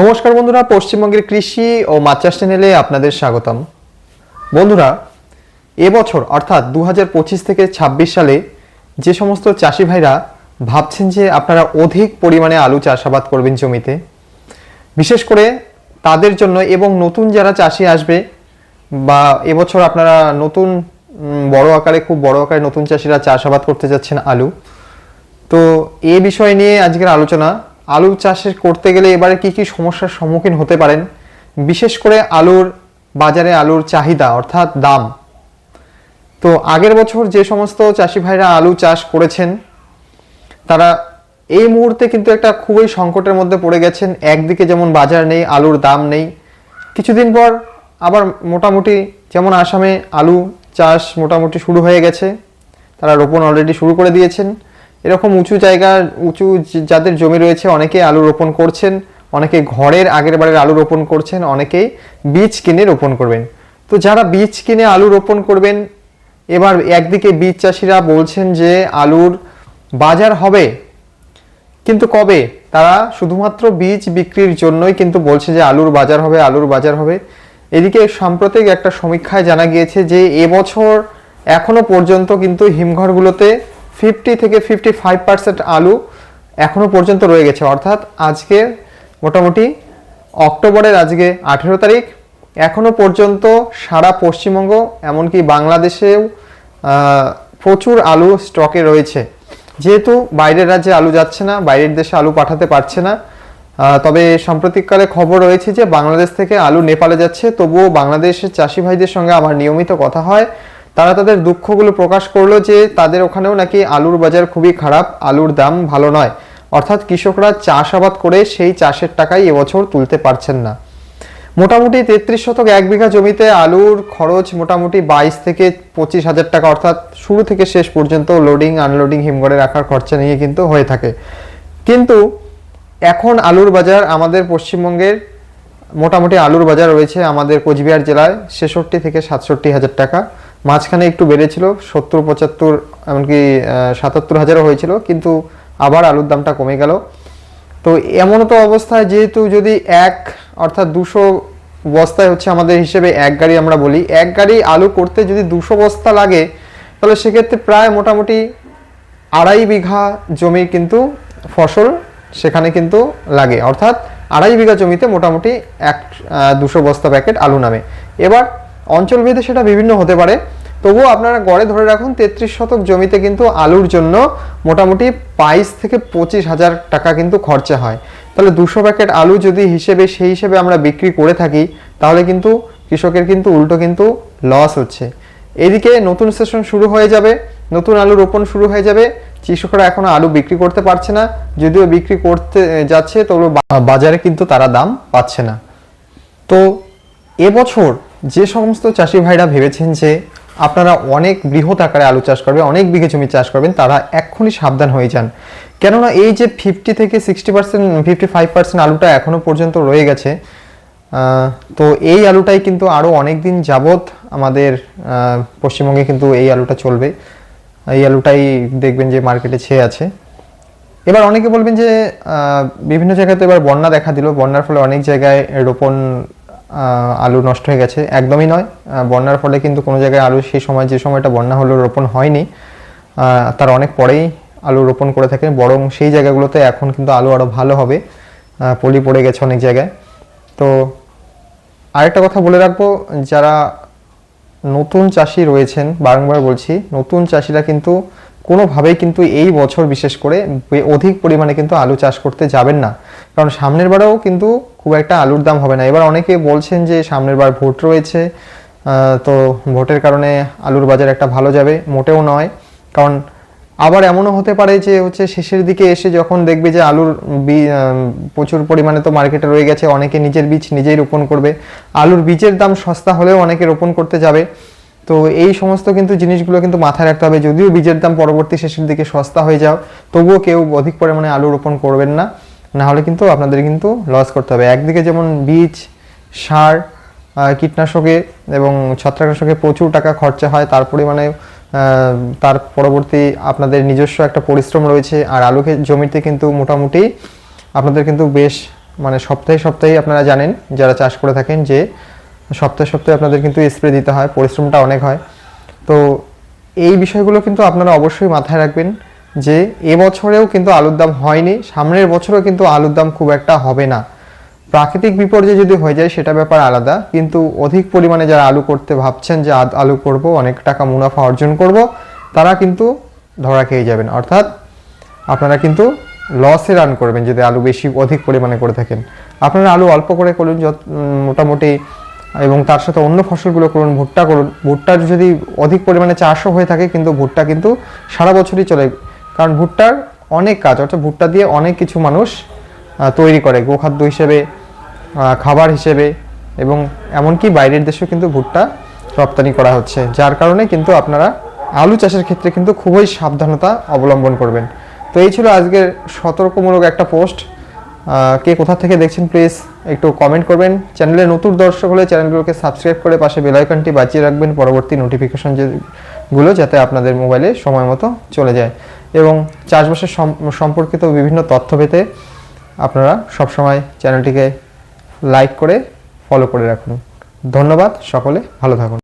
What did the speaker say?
নমস্কার বন্ধুরা, পশ্চিমবঙ্গের কৃষি ও মাছ চাষ চ্যানেলে আপনাদের স্বাগতম। বন্ধুরা, এবছর অর্থাৎ দু হাজার পঁচিশ থেকে ২৬ সালে যে সমস্ত চাষি ভাইরা ভাবছেন যে আপনারা অধিক পরিমাণে আলু চাষাবাদ করবেন জমিতে, বিশেষ করে তাদের জন্য এবং নতুন যারা চাষি আসবে বা এবছর আপনারা নতুন বড় আকারে, খুব বড় আকারে নতুন চাষিরা চাষাবাদ করতে যাচ্ছেন আলু। তো এ বিষয় নিয়ে আজকের আলোচনা আলু চাষের করতে গেলে এবারে কি কি সমস্যার সম্মুখীন হতে পারেন? বিশেষ করে আলুর বাজারে আলুর চাহিদা, অর্থাৎ দাম। তো আগের বছর যে সমস্ত চাষি ভাইরা আলু চাষ করেছেন, তারা এই মুহূর্তে কিন্তু একটা খুবই সংকটের মধ্যে পড়ে গেছেন। একদিকে যেমন বাজার নেই, আলুর দাম নেই। কিছুদিন পর আবার মোটামুটি যেমন আসামে আলু চাষ মোটামুটি শুরু হয়ে গেছে, তারা রোপণ অলরেডি শুরু করে দিয়েছেন। এরকম উঁচু জায়গা, উঁচু যাদের জমি রয়েছে অনেকে আলু রোপণ করছেন, অনেকে ঘরের আগের বারের আলু রোপণ করছেন, অনেকেই বীজ কিনে রোপণ করবেন। তো যারা বীজ কিনে আলু রোপণ করবেন, এবার একদিকে বীজ চাষিরা বলছেন যে আলুর বাজার হবে, কিন্তু কবে? তারা শুধুমাত্র বীজ বিক্রির জন্যই কিন্তু বলছে যে আলুর বাজার হবে, আলুর বাজার হবে। এদিকে সাম্প্রতিক একটা সমীক্ষায় জানা গিয়েছে যে এবছর এখনও পর্যন্ত কিন্তু হিমঘরগুলোতে ফিফটি থেকে ফিফটি ফাইভ পার্সেন্ট আলু এখনও পর্যন্ত রয়ে গেছে। অর্থাৎ আজকে মোটামুটি অক্টোবরের আজকে আঠেরো তারিখ এখনও পর্যন্ত সারা পশ্চিমবঙ্গ, এমনকি বাংলাদেশেও প্রচুর আলু স্টকে রয়েছে। যেহেতু বাইরের রাজ্যে আলু যাচ্ছে না, বাইরের দেশে আলু পাঠাতে পারছে না তবে সাম্প্রতিককালে খবর রয়েছে যে বাংলাদেশ থেকে আলু নেপালে যাচ্ছে। তবুও বাংলাদেশের চাষি ভাইদের সঙ্গে আমার নিয়মিত কথা হয়। তারা তাদের দুঃখগুলো প্রকাশ করল যে তাদের ওখানেও নাকি আলুর বাজার খুবই খারাপ, আলুর দাম ভালো নয়। অর্থাৎ কৃষকরা চাষাবাদ করে সেই চাষের টাকাই এবছর তুলতে পারছেন না। মোটামুটি তেত্রিশ শতক এক বিঘা জমিতে আলুর খরচ মোটামুটি বাইশ থেকে পঁচিশ হাজার টাকা, অর্থাৎ শুরু থেকে শেষ পর্যন্ত লোডিং আনলোডিং হিমঘরে রাখার খরচা নিয়ে কিন্তু হয়ে থাকে। কিন্তু এখন আলুর বাজার আমাদের পশ্চিমবঙ্গের মোটামুটি আলুর বাজার রয়েছে আমাদের কোচবিহার জেলায় ছেষট্টি থেকে সাতষট্টি হাজার টাকা। মাঝখানে একটু বেড়েছিল, সত্তর, পঁচাত্তর, এমনকি সাতাত্তর হাজারও হয়েছিল, কিন্তু আবার আলুর দামটা কমে গেল। তো এমন তো অবস্থায়, যেহেতু যদি এক, অর্থাৎ দুশো বস্তায় হচ্ছে আমাদের হিসেবে এক গাড়ি আমরা বলি, এক গাড়ি আলু করতে যদি দুশো বস্তা লাগে, তাহলে সেক্ষেত্রে প্রায় মোটামুটি আড়াই বিঘা জমি কিন্তু ফসল সেখানে কিন্তু লাগে। অর্থাৎ আড়াই বিঘা জমিতে মোটামুটি এক দুশো বস্তা প্যাকেট আলু নামে। এবার অঞ্চলভেদে সেটা বিভিন্ন হতে পারে। তবুও আপনারা গড়ে ধরে রাখুন, তেত্রিশ শতক জমিতে কিন্তু আলুর জন্য মোটামুটি বাইশ থেকে পঁচিশ হাজার টাকা কিন্তু খরচা হয়। তাহলে দুশো প্যাকেট আলু যদি হিসেবে, সেই হিসেবে আমরা বিক্রি করে থাকি, তাহলে কিন্তু কৃষকের কিন্তু উল্টো কিন্তু লস হচ্ছে। এদিকে নতুন সেশন শুরু হয়ে যাবে, নতুন আলু রোপণ শুরু হয়ে যাবে। কৃষকরা এখনও আলু বিক্রি করতে পারছে না, যদিও বিক্রি করতে যাচ্ছে তবু বাজারে কিন্তু তারা দাম পাচ্ছে না। তো এবছর যে সমস্ত চাষি ভাইরা ভেবেছেন যে আপনারা অনেক বৃহৎ আকারে আলু চাষ করবেন, অনেক বিঘে জমি চাষ করবেন, তারা এক্ষুনি সাবধান হয়ে যান। কেননা এই যে ফিফটি থেকে sixty percent fifty five percent আলুটা এখনও পর্যন্ত রয়ে গেছে তো এই আলুটাই কিন্তু আরও অনেক দিন যাবৎ আমাদের পশ্চিমবঙ্গে কিন্তু এই আলুটা চলবে। এই আলুটাই দেখবেন যে মার্কেটে ছেয়ে আছে। এবার অনেকে বলবেন যে বিভিন্ন জায়গায় তো এবার বন্যা দেখা দিল, বন্যার ফলে অনেক জায়গায় রোপণ আলু নষ্ট হয়ে গেছে। একদমই নয়। বন্যার ফলে কিন্তু কোনো জায়গায় আলু সেই সময় যে সময়টা বন্যা হলো রোপণ হয়নি তার অনেক পরেই আলু রোপণ করে থাকেন। বরং সেই জায়গাগুলোতে এখন কিন্তু আলু আরও ভালো হবে। পলি পড়ে গেছে অনেক জায়গায়। তো আরেকটা কথা বলে রাখব, যারা নতুন চাষি রয়েছেন, বারংবার বলছি, নতুন চাষিরা কিন্তু কোনোভাবেই কিন্তু এই বছর বিশেষ করে অধিক পরিমাণে কিন্তু আলু চাষ করতে যাবেন না। কারণ সামনের বারেও কিন্তু খুব একটা আলুর দাম হবে না। এবার অনেকে বলছেন যে সামনের বার ভোট রয়েছে তো ভোটের কারণে আলুর বাজার একটা ভালো যাবে, মোটেও নয়। কারণ আবার এমনও হতে পারে যে হচ্ছে শেষের দিকে এসে যখন দেখবে যে আলুর বি- প্রচুর পরিমাণে তো মার্কেটে রয়ে গেছে, অনেকে নিজের বীজ নিজেই রোপণ করবে। আলুর বীজের দাম সস্তা হলেও অনেকে রোপণ করতে যাবে। তো এই সমস্ত কিন্তু জিনিসগুলো কিন্তু মাথায় রাখতে হবে। যদিও বীজের দাম পরবর্তী শেষের দিকে সস্তা হয়ে যাও, তবুও কেউ অধিক পরিমাণে আলু রোপণ করবেন না। না হলে কিন্তু আপনাদের কিন্তু লস করতে হবে। একদিকে যেমন বীজ, সার কীটনাশকে এবং ছত্রাকনাশকে প্রচুর টাকা খরচা হয়, তার পরিমাণে তার পরবর্তী আপনাদের নিজস্ব একটা পরিশ্রম রয়েছে আর আলু খে- জমিতে কিন্তু মোটামুটি আপনাদের কিন্তু বেশ মানে সপ্তাহে সপ্তাহে আপনারা জানেন, যারা চাষ করে থাকেন যে সপ্তাহে সপ্তাহে আপনাদের কিন্তু স্প্রে দিতে হয়, পরিশ্রমটা অনেক হয়। তো এই বিষয়গুলো কিন্তু আপনারা অবশ্যই মাথায় রাখবেন। যে এবছরেও কিন্তু আলুর দাম হয়নি, সামনের বছরও কিন্তু আলুর দাম খুব একটা হবে না। প্রাকৃতিক বিপর্যয় যদি হয়ে যায়, সেটা ব্যাপার আলাদা। কিন্তু অধিক পরিমাণে যারা আলু করতে ভাবছেন যে আলু করব, অনেক টাকা মুনাফা অর্জন করব, তারা কিন্তু ধরা খেয়ে যাবেন। অর্থাৎ আপনারা কিন্তু লসে রান করবেন যদি আলু বেশি, অধিক পরিমাণে করে থাকেন। আপনারা আলু অল্প করে করুন, যত মোটামুটি, এবং তার সাথে অন্য ফসলগুলো করুন, ভুট্টা করুন। ভুট্টার যদি অধিক পরিমাণে চাষও হয়ে থাকে, কিন্তু ভুট্টা কিন্তু সারা বছরই চলে কারণ ভুট্টার অনেক কাজ, অর্থাৎ ভুট্টা দিয়ে অনেক কিছু মানুষ তৈরি করে, গোখাদ্য হিসেবে খাবার হিসেবে এবং এমনকি বাইরের দেশেও কিন্তু ভুট্টা রপ্তানি করা হচ্ছে, যার কারণে কিন্তু আপনারা আলু চাষের ক্ষেত্রে কিন্তু খুবই সাবধানতা অবলম্বন করবেন। তো এই ছিল আজকের সতর্কমূলক একটা পোস্ট। কে কোথা থেকে দেখছেন প্লিজ একটু কমেন্ট করবেন। চ্যানেলে নতুন দর্শক হলে চ্যানেলগুলোকে সাবস্ক্রাইব করে পাশে বেল বাঁচিয়ে রাখবেন পরবর্তী নোটিফিকেশনগুলো যাতে আপনাদের মোবাইলে সময় মতো চলে যায়। এবং চাষবাসের সম্পর্কিত বিভিন্ন তথ্য পেতে আপনারা সবসময় চ্যানেলটিকে লাইক করে ফলো করে রাখুন। ধন্যবাদ সকলে, ভালো থাকুন।